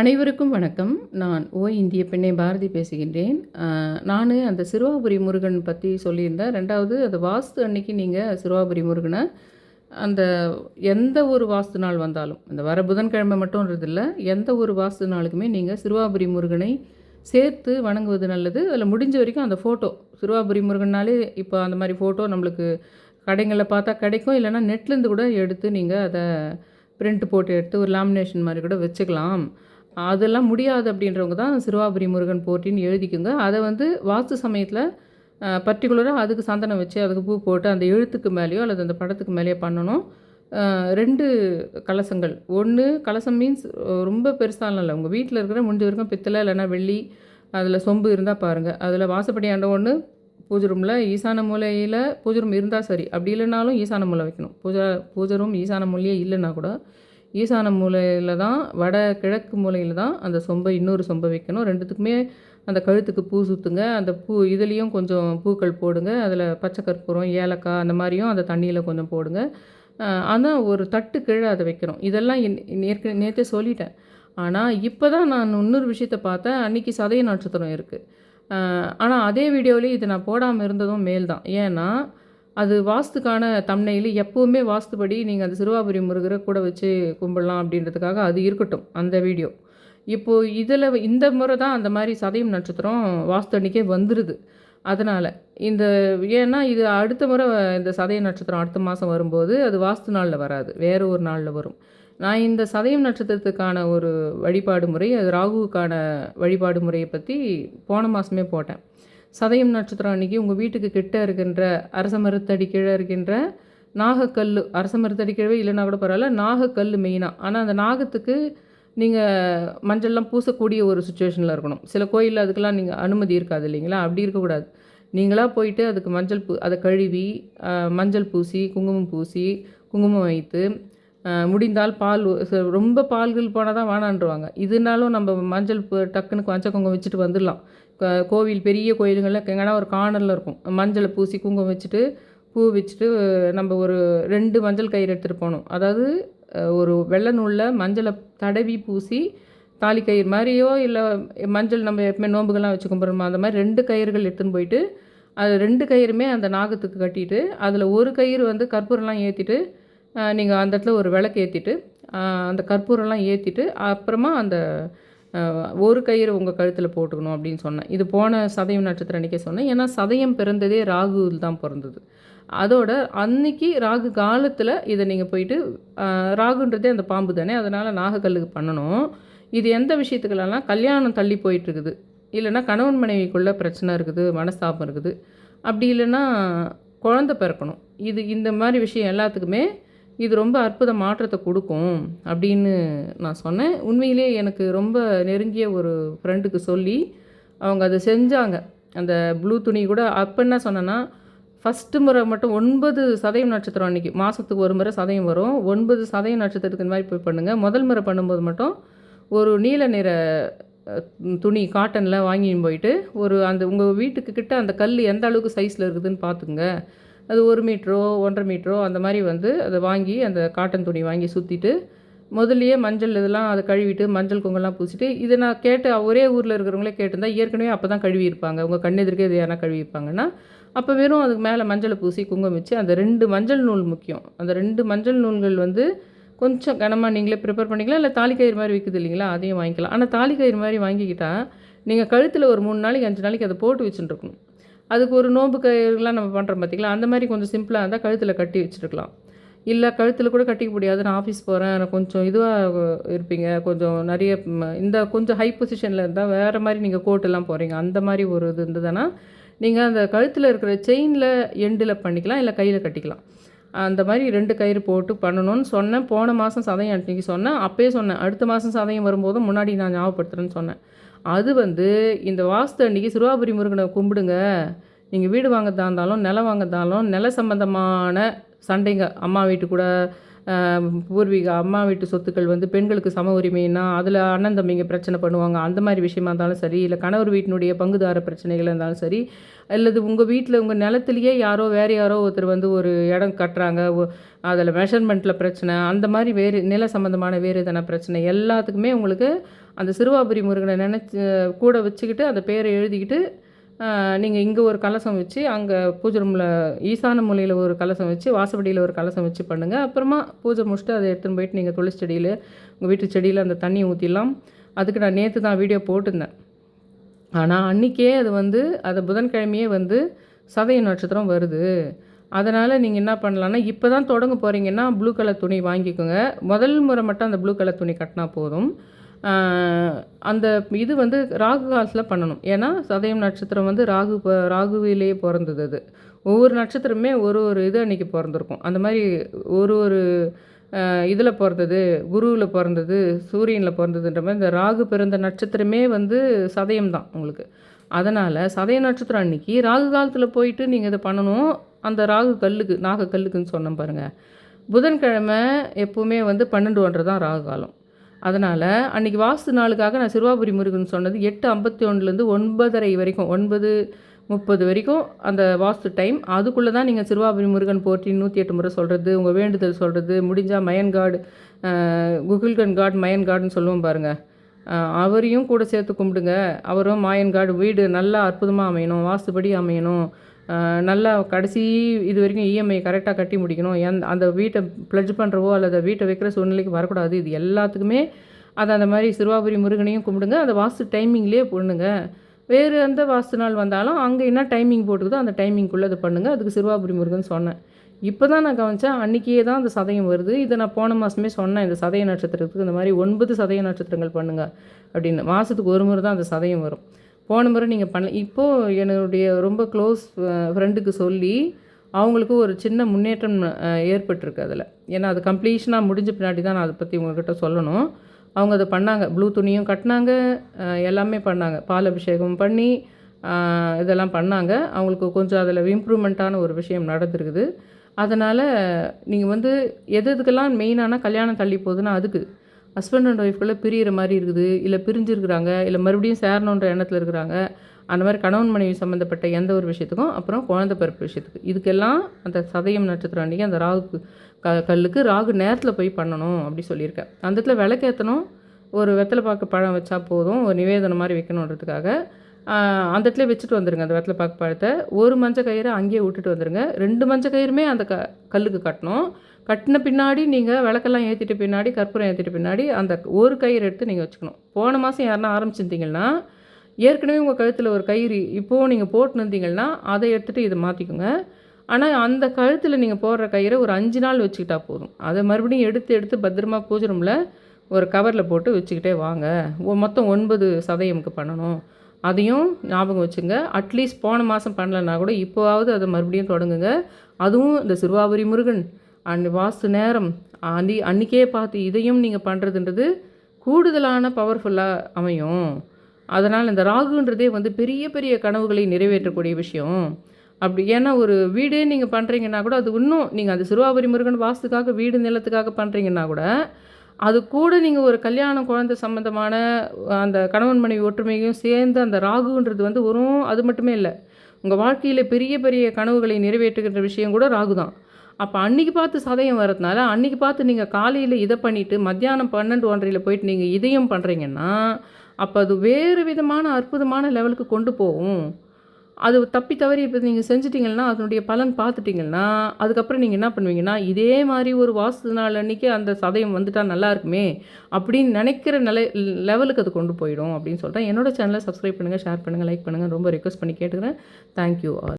அனைவருக்கும் வணக்கம். நான் ஓ இந்திய பெண்ணை பாரதி பேசுகின்றேன். நான் அந்த சிறுவாபுரி முருகன் பற்றி சொல்லியிருந்தேன். ரெண்டாவது அந்த வாஸ்து அன்னைக்கு நீங்கள் சிறுவாபுரி முருகனை அந்த எந்த ஒரு வாஸ்து நாள் வந்தாலும் இந்த வர புதன்கிழமை மட்டும்ன்றதில்ல எந்த ஒரு வாஸ்து நாளுக்குமே நீங்கள் சிறுவாபுரி முருகனை சேர்த்து வணங்குவது நல்லது. அதில் முடிஞ்ச வரைக்கும் அந்த ஃபோட்டோ சிறுவாபுரி முருகன்னாலே இப்போ அந்த மாதிரி ஃபோட்டோ நம்மளுக்கு கடைங்களில் பார்த்தா கிடைக்கும். இல்லைனா நெட்லேருந்து கூட எடுத்து நீங்கள் அதை பிரிண்ட் போட்டு எடுத்து ஒரு லேமினேஷன் மாதிரி கூட வச்சுக்கலாம். அதெல்லாம் முடியாது அப்படின்றவங்க தான் சிறுவாபுரி முருகன் போட்டின்னு எழுதிக்குங்க. அதை வந்து வாஸ்து சமயத்தில் பர்டிகுலராக அதுக்கு சந்தனம் வச்சு அதுக்கு பூ போட்டு அந்த எழுத்துக்கு மேலேயோ அல்லது அந்த படத்துக்கு மேலேயோ பண்ணணும். ரெண்டு கலசங்கள். ஒன்று கலசம் மீன்ஸ் ரொம்ப பெருசாலாம் இல்லை. உங்கள் வீட்டில் இருக்கிற முடிஞ்ச வரைக்கும் பித்தளை இல்லைன்னா வெள்ளி அதில் சொம்பு இருந்தால் பாருங்கள் அதில் வாசப்படி ஆண்ட ஒன்று பூஜை ரூமில் ஈசான மூலையில் பூஜை ரூம் இருந்தால் சரி. அப்படி இல்லைனாலும் ஈசான மூலை வைக்கணும். பூஜா பூஜை ரூம் ஈசான மூலையே இல்லைன்னா கூட ஈசான மூலையில் தான் வட கிழக்கு மூலையில் தான் அந்த சொம்பை இன்னொரு சொம்பை வைக்கணும். ரெண்டுத்துக்குமே அந்த கழுத்துக்கு பூ சுற்றுங்க அந்த பூ இதுலேயும் கொஞ்சம் பூக்கள் போடுங்க. அதில் பச்சை கற்பூரம் ஏலக்காய் அந்த மாதிரியும் அந்த தண்ணியில் கொஞ்சம் போடுங்க. ஆனால் ஒரு தட்டு கீழே அதை வைக்கிறோம் இதெல்லாம் நேற்று நேற்றே சொல்லிட்டேன். ஆனால் இப்போ தான் நான் இன்னொரு விஷயத்தை பார்த்தேன். அன்றைக்கி சதய நட்சத்திரம் இருக்குது ஆனால் அதே வீடியோவிலேயே இது நான் போடாமல் இருந்ததும் மேல் தான் ஏன்னா அது வாஸ்துக்கான தம்னையில் எப்போவுமே வாஸ்துபடி நீங்கள் அந்த சிறுவாபுரி முருகரை கூட வச்சு கும்பிடலாம் அப்படின்றதுக்காக அது இருக்கட்டும் அந்த வீடியோ. இப்போது இதில் இந்த முறை தான் அந்த மாதிரி சதயம் நட்சத்திரம் வாஸ்து அன்னைக்கே வந்துடுது அதனால் இந்த ஏன்னா இது அடுத்த முறை இந்த சதய நட்சத்திரம் அடுத்த மாதம் வரும்போது அது வாஸ்து நாளில் வராது வேறு ஒரு நாளில் வரும். நான் இந்த சதயம் நட்சத்திரத்துக்கான ஒரு வழிபாடு முறை அது ராகுவுக்கான வழிபாடு முறையை பற்றி போன மாதமே போட்டேன். சதயம் நட்சத்திரம் அன்றைக்கி உங்கள் வீட்டுக்கு கிட்ட இருக்கின்ற அரச மரத்தடி கீழே இருக்கின்ற நாகக்கல் அரச மரத்தடி கீழே இல்லைன்னா கூட பரவாயில்ல நாகக்கல் மெயினாக ஆனால் அந்த நாகத்துக்கு நீங்கள் மஞ்சள்லாம் பூசக்கூடிய ஒரு சுச்சுவேஷனில் இருக்கணும். சில கோயிலில் அதுக்கெல்லாம் நீங்கள் அனுமதி இருக்காது இல்லைங்களா? அப்படி இருக்கக்கூடாது. நீங்களாக போயிட்டு அதுக்கு மஞ்சள் பூ அதை கழுவி மஞ்சள் பூசி குங்குமம் பூசி குங்குமம் வைத்து முடிந்தால் பால் ரொம்ப பால்கள் போனால் தான் வேணான்றுவாங்க இதுனாலும் நம்ம மஞ்சள் பூ- டக்குன்னு மஞ்சள் குங்குமம் வச்சுட்டு வந்துடலாம். கோவில் பெரிய கோயிலுங்களில் எங்கன்னா ஒரு கார்னரில் இருக்கும். மஞ்சளை பூசி குங்குமம் வச்சுட்டு பூ வச்சுட்டு நம்ம ஒரு ரெண்டு மஞ்சள் கயிறு எடுத்துகிட்டு போகணும். அதாவது ஒரு வெள்ளை நூலில் மஞ்சளை தடவி பூசி தாலி கயிறு மாதிரியோ இல்லை மஞ்சள் நம்ம எப்பவுமே நோம்புகள்லாம் வச்சு கும்பிட்றோமோ அந்த மாதிரி ரெண்டு கயிறுகள் எடுத்துன்னு போயிட்டு அது ரெண்டு கயிறுமே அந்த நாகத்துக்கு கட்டிட்டு அதில் ஒரு கயிறு வந்து கற்பூரம்லாம் ஏற்றிட்டு நீங்கள் அந்த இடத்துல ஒரு விளக்கு ஏற்றிட்டு அந்த கற்பூரம்லாம் ஏற்றிட்டு அப்புறமா அந்த ஒரு கயிறு உங்கள் கழுத்தில் போட்டுக்கணும் அப்படின்னு சொன்னேன். இது போன சதயம் நட்சத்திரம் அன்றைக்கே சொன்னேன். ஏன்னா சதயம் பிறந்ததே ராகுவில் தான் பிறந்தது. அதோட அன்னைக்கு ராகு காலத்தில் இதை நீங்கள் போயிட்டு ராகுன்றதே அந்த பாம்பு தானே அதனால் நாகக்கல்லுக்கு பண்ணணும். இது எந்த விஷயத்துக்கெல்லாம் கல்யாணம் தள்ளி போயிட்டுருக்குது. இல்லைன்னா கணவன் மனைவிக்குள்ளே பிரச்சனை இருக்குது மனஸ்தாபம் இருக்குது. அப்படி இல்லைன்னா குழந்த பிறக்கணும். இது இந்த மாதிரி விஷயம் எல்லாத்துக்குமே இது ரொம்ப அற்புத மாற்றத்தை கொடுக்கும் அப்படின்னு நான் சொன்னேன். உண்மையிலே எனக்கு ரொம்ப நெருங்கிய ஒரு ஃப்ரெண்டுக்கு சொல்லி அவங்க அதை செஞ்சாங்க. அந்த ப்ளூ துணி கூட அப்போ என்ன சொன்னேன்னா ஃபஸ்ட்டு முறை மட்டும் ஒன்பது சதயம் நட்சத்திரம் அன்றைக்கி மாதத்துக்கு ஒரு முறை சதயம் வரும். ஒன்பது சதயம் நட்சத்திரத்துக்கு இந்த மாதிரி போய் பண்ணுங்கள் முதல் முறை பண்ணும்போது மட்டும் ஒரு நீல நிற துணி காட்டனில் வாங்கின்னு போயிட்டு ஒரு அந்த உங்கள் வீட்டுக்கு கிட்ட அந்த கல் எந்த அளவுக்கு சைஸில் இருக்குதுன்னு பார்த்துக்குங்க. அது ஒரு மீட்டரோ ஒன்றரை மீட்டரோ அந்த மாதிரி வந்து அதை வாங்கி அந்த காட்டன் துணி வாங்கி சுற்றிட்டு முதல்லையே மஞ்சள் இதெல்லாம் அதை கழுவிட்டு மஞ்சள் குங்கெல்லாம் பூசிட்டு இதை நான் கேட்டு ஒரே ஊரில் இருக்கிறவங்களே கேட்டிருந்தா ஏற்கனவே அப்போ தான் கழுவி இருப்பாங்க உங்கள் கண்ணெதிர்க்கே இது யாரா கழுவி இருப்பாங்கன்னா அப்போ வெறும் அதுக்கு மேலே மஞ்சளை பூசி குங்குமம் வச்சு அந்த ரெண்டு மஞ்சள் நூல் முக்கியம். அந்த ரெண்டு மஞ்சள் நூல்கள் வந்து கொஞ்சம் கனமாக நீங்களே ப்ரிப்பேர் பண்ணிக்கலாம் இல்லை தாலி மாதிரி விற்குது இல்லைங்களா அதையும் வாங்கிக்கலாம். ஆனால் தாலி மாதிரி வாங்கிக்கிட்டால் நீங்கள் கழுத்தில் ஒரு மூணு நாளைக்கு அஞ்சு நாளைக்கு அதை போட்டு வச்சுட்டுருக்கணும். அதுக்கு ஒரு நோம்பு கயிறுலாம் நம்ம பண்ணுறோம் பார்த்தீங்களா அந்த மாதிரி கொஞ்சம் சிம்பிளாக இருந்தால் கழுத்தில் கட்டி வச்சுருக்கலாம். இல்லை கழுத்தில் கூட கட்டிக்க முடியாது. நான் ஆஃபீஸ் போகிறேன் நான் கொஞ்சம் இதுவாக இருப்பீங்க. கொஞ்சம் நிறைய இந்த கொஞ்சம் ஹை பொசிஷனில் இருந்தால் வேறு மாதிரி நீங்கள் கோட்டெல்லாம் போகிறீங்க அந்த மாதிரி ஒரு இது இருந்ததுன்னா நீங்கள் அந்த கழுத்தில் இருக்கிற செயினில் எண்டில் பண்ணிக்கலாம். இல்லை கையில் கட்டிக்கலாம். அந்த மாதிரி ரெண்டு கயிறு போட்டு பண்ணணும்னு சொன்னேன். போன மாதம் சதயம் அன்றைக்கி சொன்னேன். அப்போயே சொன்னேன். அடுத்த மாதம் சதயம் வரும்போதும் முன்னாடி நான் ஞாபகப்படுத்துகிறேன்னு சொன்னேன். அது வந்து இந்த வாஸ்து அன்னைக்கு சிறுவாபுரி முருகனை கும்பிடுங்க. நீங்கள் வீடு வாங்கத்தான் இருந்தாலும் நிலம் வாங்கத்தாலும் நில சம்பந்தமான சண்டைங்க. அம்மா வீட்டு கூட பூர்வீக அம்மா வீட்டு சொத்துக்கள் வந்து பெண்களுக்கு சம உரிமைன்னா அதில் அண்ணன் தம்பிங்க பிரச்சனை பண்ணுவாங்க. அந்த மாதிரி விஷயமா இருந்தாலும் சரி இல்லை கணவர் வீட்டினுடைய பங்குதார பிரச்சனைகள் இருந்தாலும் சரி அல்லது உங்கள் வீட்டில் உங்கள் நிலத்துலையே யாரோ வேறு யாரோ ஒருத்தர் வந்து ஒரு இடம் கட்டுறாங்க. அதில் மெஷர்மெண்ட்டில் பிரச்சனை அந்த மாதிரி வேறு நில சம்மந்தமான வேறு எதனா பிரச்சனை எல்லாத்துக்குமே உங்களுக்கு அந்த சிறுவாபுரி முருகனை நினச்சி கூட வச்சுக்கிட்டு அந்த பேரை எழுதிக்கிட்டு நீங்கள் இங்கே ஒரு கலசம் வச்சு அங்கே பூஜை ரூமில் ஈசான மூலையில் ஒரு கலசம் வச்சு வாசப்படியில் ஒரு கலசம் வச்சு பண்ணுங்கள் அப்புறமா பூஜை முடிச்சுட்டு அதை எடுத்துன்னு போயிட்டு நீங்கள் துளசி செடியில் உங்கள் வீட்டு செடியில் அந்த தண்ணி ஊற்றிடலாம் அதுக்கு நான் நேற்று தான் வீடியோ போட்டிருந்தேன். ஆனால் அன்றைக்கே அது வந்து அது புதன்கிழமையே வந்து சதய நட்சத்திரம் வருது. அதனால் நீங்கள் என்ன பண்ணலான்னா இப்போ தான் தொடங்க போகிறீங்கன்னா ப்ளூ கலர் துணி வாங்கிக்கோங்க. முதல் முறை மட்டும் அந்த ப்ளூ கலர் துணி கட்டினா போதும். அந்த இது வந்து ராகு காலத்தில் பண்ணணும். ஏன்னா சதயம் நட்சத்திரம் வந்து ராகு ராகுவிலேயே பிறந்தது அது. ஒவ்வொரு நட்சத்திரமே ஒரு ஒரு இது அன்றைக்கி பிறந்திருக்கும். அந்த மாதிரி ஒரு ஒரு இதில் பிறந்தது குருவில் பிறந்தது சூரியனில் பிறந்ததுன்ற மாதிரி இந்த ராகு பிறந்த நட்சத்திரமே வந்து சதயம் தான் உங்களுக்கு. அதனால் சதய நட்சத்திரம் அன்னைக்கு ராகு காலத்தில் போயிட்டு நீங்கள் இதை பண்ணணும். அந்த ராகு கல்லுக்கு நாக கல்லுக்குன்னு சொன்னேன் பாருங்கள் புதன்கிழமை எப்போவுமே வந்து பன்னெண்டு ஒன்றரை தான் ராகு காலம். அதனால் அன்றைக்கி வாஸ்து நாளுக்காக நான் சிறுவாபுரி முருகன் சொன்னது எட்டு ஐம்பத்தி ஒன்றுலேருந்து ஒன்பதரை வரைக்கும் ஒன்பது முப்பது வரைக்கும் அந்த வாஸ்து டைம். அதுக்குள்ளே தான் நீங்கள் சிறுவாபுரி முருகன் போற்றி நூற்றி எட்டு முறை சொல்கிறது உங்கள் வேண்டுதல் சொல்கிறது முடிஞ்சால் மயன்காடு குகில்கன் காட் மயன் காடுன்னு சொல்லுவோம் பாருங்கள் அவரையும் கூட சேர்த்து கும்பிடுங்க. அவரும் மாயன் காடு வீடு நல்லா அற்புதமாக அமையணும் வாஸ்துபடி அமையணும். நல்லா கடைசி இது வரைக்கும் இஎம்ஐ கரெக்டாக கட்டி முடிக்கணும். எந் அந்த வீட்டை ப்ளட்ஜ் பண்ணுறவோ அல்லது வீட்டை வைக்கிற சூழ்நிலைக்கு வரக்கூடாது. இது எல்லாத்துக்குமே அதை அந்த மாதிரி சிறுவாபுரி முருகனையும் கும்பிடுங்க. அந்த வாஸ்து டைமிங்லேயே பண்ணுங்க வேறு எந்த வாஸ்து நாள் வந்தாலும் அங்கே என்ன டைமிங் போட்டுக்குதோ அந்த டைமிங்குள்ளே அதை பண்ணுங்கள் அதுக்கு சிறுவாபுரி முருகன் சொன்னேன். இப்போ தான் நான் கவனித்தேன் அன்றைக்கியே தான் அந்த சதயம் வருது. இதை நான் போன மாதமே சொன்னேன். இந்த சதய நட்சத்திரத்துக்கு இந்த மாதிரி ஒன்பது சதய நட்சத்திரங்கள் பண்ணுங்கள் அப்படின்னு. மாதத்துக்கு ஒரு முறை தான் அந்த சதயம் வரும். போன முறை நீங்கள் பண்ண இப்போது என்னுடைய ரொம்ப க்ளோஸ் ஃப்ரெண்டுக்கு சொல்லி அவங்களுக்கு ஒரு சின்ன முன்னேற்றம் ஏற்பட்டிருக்கு அதில். ஏன்னா அது கம்ப்ளீஷனாக முடிஞ்ச பின்னாடி தான் நான் அதை பற்றி உங்கள்கிட்ட சொல்லணும். அவங்க அதை பண்ணாங்க. ப்ளூ துணியும் கட்டினாங்க. எல்லாமே பண்ணாங்க. பால் அபிஷேகம் பண்ணி இதெல்லாம் பண்ணாங்க. அவங்களுக்கு கொஞ்சம் அதில் இம்ப்ரூவ்மெண்ட்டான ஒரு விஷயம் நடந்திருக்குது. அதனால் நீங்கள் வந்து எது எதுக்கெல்லாம் மெயினான கல்யாணம் தள்ளி போகுதுன்னா அதுக்கு. ஹஸ்பண்ட் அண்ட் ஒய்ஃப்குள்ளே பிரியிற மாதிரி இருக்குது. இல்லை பிரிஞ்சிருக்கிறாங்க. இல்லை மறுபடியும் சேரணுன்ற எண்ணத்தில் இருக்கிறாங்க. அந்த மாதிரி கணவன் மனைவி சம்மந்தப்பட்ட எந்த ஒரு விஷயத்துக்கும் அப்புறம் குழந்தை பிறப்பு விஷயத்துக்கு. இதுக்கெல்லாம் அந்த சதயம் நட்சத்திரம் அன்றைக்கி அந்த ராகு க கல்லுக்கு ராகு நேரத்தில் போய் பண்ணணும் அப்படி சொல்லியிருக்கேன் அந்த இடத்துல விளக்கேற்றணும் ஒரு வெத்தலை பாக்கு பழம் வச்சா போதும். ஒரு நிவேதனம் மாதிரி வைக்கணுன்றதுக்காக. அந்த இடத்துல வச்சுட்டு வந்துடுங்க அந்த வெத்தலை பாக்கு பழத்தை. ஒரு மஞ்சள் கயிறை அங்கேயே விட்டுட்டு வந்துடுங்க ரெண்டு மஞ்சள் கயிறுமே அந்த க கல்லுக்கு கட்டணும். கட்டின பின்னாடி நீங்கள் விளக்கெல்லாம் ஏற்றிட்டு பின்னாடி கற்பூரம் ஏற்றிட்டு பின்னாடி அந்த ஒரு கயிறு எடுத்து நீங்கள் வச்சுக்கணும். போன மாதம் யாருன்னா ஆரம்பிச்சிருந்தீங்கன்னா ஏற்கனவே உங்கள் கழுத்தில் ஒரு கயிறு இப்போது நீங்கள் போட்டுன்னு அதை எடுத்துகிட்டு இதை மாற்றிக்கோங்க ஆனால் அந்த கழுத்தில் நீங்கள் போடுற கயிறை ஒரு அஞ்சு நாள் வச்சுக்கிட்டா போதும். அதை மறுபடியும் எடுத்து எடுத்து பத்திரமா பூஜை ரூமில் ஒரு கவரில் போட்டு வச்சுக்கிட்டே வாங்க. மொத்தம் ஒன்பது சதயமுக்கு பண்ணணும். அதையும் ஞாபகம் வச்சுங்க. அட்லீஸ்ட் போன மாதம் பண்ணலைன்னா கூட இப்போவாவது அதை மறுபடியும் தொடங்குங்க. அதுவும் இந்த சிறுவாபுரி முருகன் அண்ட் வாஸ்து நேரம் அன்னி அன்றைக்கே பார்த்து இதையும் நீங்கள் பண்ணுறதுன்றது கூடுதலான பவர்ஃபுல்லாக அமையும். அதனால் இந்த ராகுன்றதே வந்து பெரிய பெரிய கனவுகளை நிறைவேற்றக்கூடிய விஷயம். அப்படி ஏன்னா ஒரு வீடே நீங்கள் பண்ணுறீங்கன்னா கூட அது இன்னும் நீங்கள் அந்த சிறுவாபுரி முருகன் வாஸ்துக்காக வீடு நிலத்துக்காக பண்ணுறீங்கன்னா கூட அது கூட நீங்கள் ஒரு கல்யாணம் குழந்தை சம்மந்தமான அந்த கணவன் மனைவி ஒற்றுமையும் சேர்ந்து அந்த ராகுன்றது வந்து வரும் அது மட்டுமே இல்லை உங்கள் வாழ்க்கையில் பெரிய பெரிய கனவுகளை நிறைவேற்றுகின்ற விஷயம் கூட ராகு தான் அப்போ அன்றைக்கி பார்த்து சதயம் வரதுனால அன்றைக்கி பார்த்து நீங்கள் காலையில் இதை பண்ணிவிட்டு மத்தியானம் பன்னெண்டு ஒன்றரையில் போயிட்டு நீங்கள் இதையும் பண்ணுறீங்கன்னா அப்போ அது வேறு விதமான அற்புதமான லெவலுக்கு கொண்டு போகும். அது தப்பி தவறி இப்போ நீங்கள் செஞ்சிட்டிங்கன்னா அதனுடைய பலன் பார்த்துட்டிங்கன்னா அதுக்கப்புறம் நீங்கள் என்ன பண்ணுவீங்கன்னா இதே மாதிரி ஒரு வாசத்து நாள் அன்றைக்கி அந்த சதயம் வந்துட்டால் நல்லா இருக்குமே அப்படின்னு நினைக்கிற நிலை லெவலுக்கு அது கொண்டு போயிடும் அப்படின்னு சொல்கிறேன் என்னோடய சேனலை சப்ஸ்கிரைப் பண்ணுங்கள் ஷேர் பண்ணுங்கள் லைக் பண்ணுங்கள் ரொம்ப ரிக்வஸ்ட் பண்ணி கேட்டுக்கிறேன். Thank you all